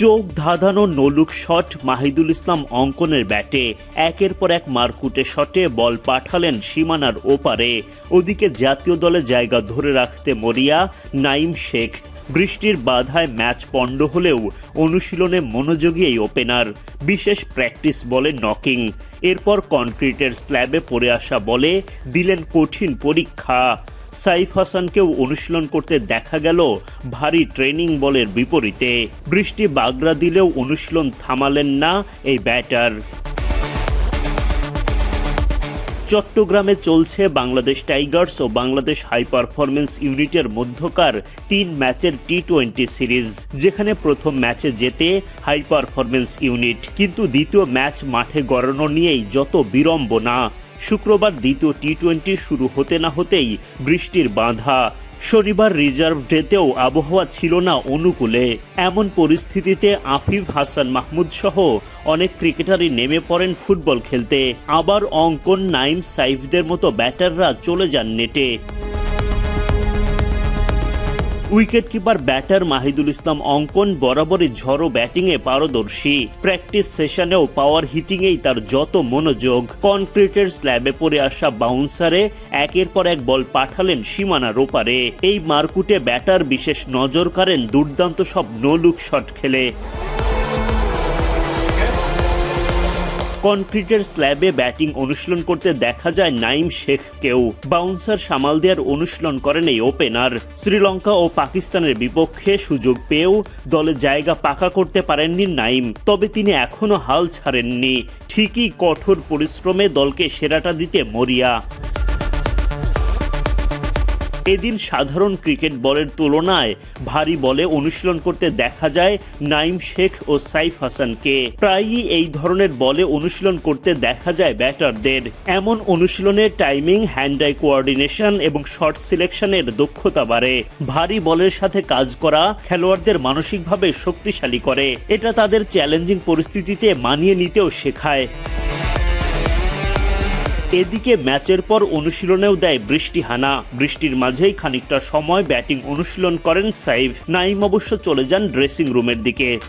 চোখ ধাঁধানো নলুক শট মাহিদুল ইসলাম অঙ্কনের ব্যাটে। একের পর এক মারকুটে শটে বল পাঠালেন সীমানার ওপারে। ওদিকে জাতীয় দলে জায়গা ধরে রাখতে মরিয়া, নাইম শেখ। বৃষ্টির বাধায় ম্যাচ পণ্ড হলেও অনুশীলনে মনোযোগী এই ওপেনার। বিশেষ প্র্যাকটিস বলে নকিং। এরপর কনক্রিটের স্ল্যাবে পড়ে আসা বলে দিলেন কঠিন পরীক্ষা। সাইফ হাসানকেও অনুশীলন করতে দেখা গেল ভারী ট্রেনিং বলের বিপরীতে। বৃষ্টি বাগড়া দিলেও অনুশীলন থামালেন না এই ব্যাটার। চট্টগ্রামে চলছে বাংলাদেশ টাইগার্স ও বাংলাদেশ হাই পারফরমেন্স ইউনিটের মধ্যকার তিন ম্যাচের টি টোয়েন্টি সিরিজ, যেখানে প্রথম ম্যাচে জেতে হাই পারফরমেন্স ইউনিট। কিন্তু দ্বিতীয় ম্যাচ মাঠে গড়ানো নিয়েই যত বিড়ম্বনা। শুক্রবার দ্বিতীয় টি টোয়েন্টি শুরু হতে না হতেই বৃষ্টির বাঁধা। শনিবার রিজার্ভ ডেতেও আবহাওয়া ছিল না অনুকূলে। এমন পরিস্থিতিতে আফিফ, হাসান মাহমুদ সহ অনেক ক্রিকেটারই নেমে পড়েন ফুটবল খেলতে। আবার অঙ্কন, নাইম সাইফদের মতো ব্যাটাররা চলে যান নেটে। Wicket keeper batter Mahidul Islam Ankon বরাবরই ঝড়ো ব্যাটিংয়ে পারদর্শী। প্র্যাকটিস সেশনেও পাওয়ার হিটিংয়েই তার যত মনোযোগ। কনক্রিটের স্ল্যাবে পড়ে আসা বাউন্সারে একের পর এক বল পাঠালেন সীমানার ওপারে এই মারকুটে ব্যাটার বিশেষ নজর কাড়েন দুর্দান্ত সব নোলুক শট খেলে। কনক্রিটের স্ল্যাবে ব্যাটিং অনুশীলন করতে দেখা যায় নাইম শেখকেও। বাউন্সার সামাল দেওয়ার অনুশীলন করেন এই ওপেনার। শ্রীলঙ্কা ও পাকিস্তানের বিপক্ষে সুযোগ পেয়েও দলে জায়গা পাকা করতে পারেননি নাইম, তবে তিনি এখনও হাল ছাড়েননি। ঠিকই কঠোর পরিশ্রমে দলকে সেরাটা দিতে মরিয়া। এদিন সাধারণ ক্রিকেট বলের তুলনায় ভারী বলে অনুশীলন করতে দেখা যায় নাইম শেখ ও সাইফ হাসানকে। প্রায়ই এই ধরনের বলে অনুশীলন করতে দেখা যায় ব্যাটারদের। এমন অনুশীলনের টাইমিং হ্যান্ড আই এবং শর্ট সিলেকশনের দক্ষতা বাড়ে। ভারী বলের সাথে কাজ করা খেলোয়াড়দের মানসিকভাবে শক্তিশালী করে। এটা তাদের চ্যালেঞ্জিং পরিস্থিতিতে মানিয়ে নিতেও শেখায়। এদিকে ম্যাচের পর অনুশীলনেও দেয় বৃষ্টি হানা। বৃষ্টির মাঝেই খানিকটা সময় ব্যাটিং অনুশীলন করেন সাইফ। নাইম অবশ্য চলে যান ড্রেসিং রুমের দিকে।